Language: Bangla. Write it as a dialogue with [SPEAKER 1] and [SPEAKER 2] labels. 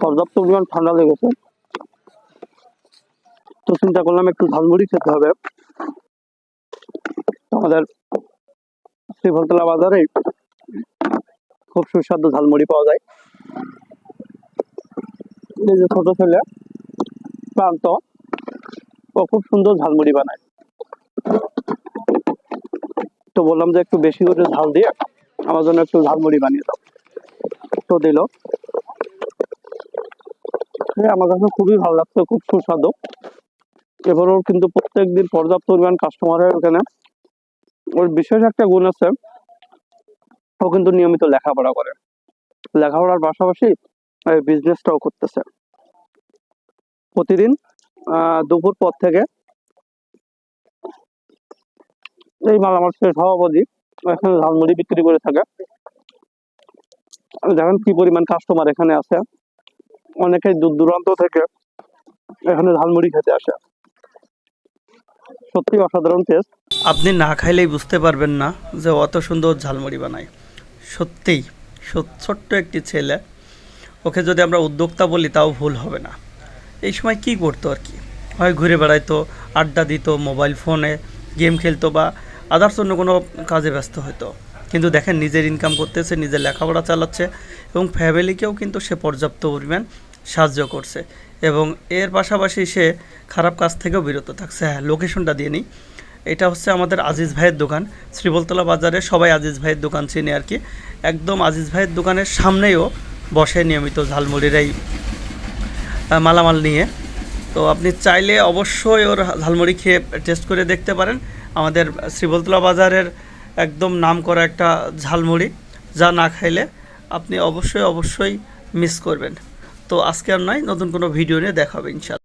[SPEAKER 1] পর্যাপ্ত পরিমাণ ঠান্ডা লেগেছে। তো চিন্তা করলাম একটু ঝালমুড়ি খেতে হবে। আমাদের শ্রীফলতলা বাজারে খুব সুস্বাদু ঝালমুড়ি পাওয়া যায়। এই যে ছোট ছেলে প্রান্ত ও খুব সুন্দর ঝালমুড়ি বানায়। তো বললাম যে একটু বেশি করে ঝাল দিয়ে আমার জন্য একটু ঝালমুড়ি বানিয়ে দাও। তো দিল। আমার কাছে খুবই ভালো লাগছে, খুব সুস্বাদু। এবারও কিন্তু প্রত্যেকদিন পর্যাপ্ত পরিমাণ কাস্টমার ওখানে। ওর বিশেষ একটা গুণ আছে, ও কিন্তু নিয়মিত লেখাপড়া করে। লেখাপড়ার পাশাপাশি বিজনেসটাও করতেছে। প্রতিদিন দুপুর পর থেকে এই মাল আমার শেষ হওয়া সভাপতি এখানে ঝালমুড়ি বিক্রি করে থাকে। দেখেন কি পরিমাণ কাস্টমার এখানে আছে। অনেকেই দূর দূরান্ত থেকে এখানে ঝালমুড়ি খেতে আসে। সত্যি অসাধারণ টেস্ট
[SPEAKER 2] আপনি না খাইলেই বুঝতে পারবেন না যে অত সুন্দর ঝালমুড়ি বানায়। সত্যিই ছোট্ট একটি ছেলে। ওকে যদি আমরা উদ্যোক্তা বলি তাও ভুল হবে না। এই সময় কি করতো আর কি? হয় ঘুরে বেড়াইতো, আড্ডা দিত মোবাইল ফোনে গেম খেলতো বা আদার্স অন্য কোনো কাজে ব্যস্ত হতো কিন্তু দেখেন, নিজের ইনকাম করতেছে, নিজের লেখাপড়া চালাচ্ছে এবং ফ্যামিলিকেও কিন্তু সে পর্যাপ্ত পরিমাণ সাহায্য করছে এবং এর পাশাপাশি সে খারাপ কাজ থেকেও বিরত থাকছে। হ্যাঁ লোকেশনটা দিয়ে নিই। এটা হচ্ছে আমাদের আজিজ ভাইয়ের দোকান। শ্রীবলতলা বাজারে সবাই আজিজ ভাইয়ের দোকান চিনে আর কি। একদম আজিজ ভাইয়ের দোকানের সামনেও বসে নিয়মিত ঝালমুড়ির এই মালামাল নিয়ে। তো আপনি চাইলে অবশ্যই ওর ঝালমুড়ি খেয়ে টেস্ট করে দেখতে পারেন। আমাদের শ্রীবলতলা বাজারের একদম নাম করা একটা ঝালমুড়ি, যা না খাইলে আপনি অবশ্যই অবশ্যই মিস করবেন। তো আজকে আর নয়, নতুন কোনো ভিডিও নিয়ে দেখাবে ইনশাল্লাহ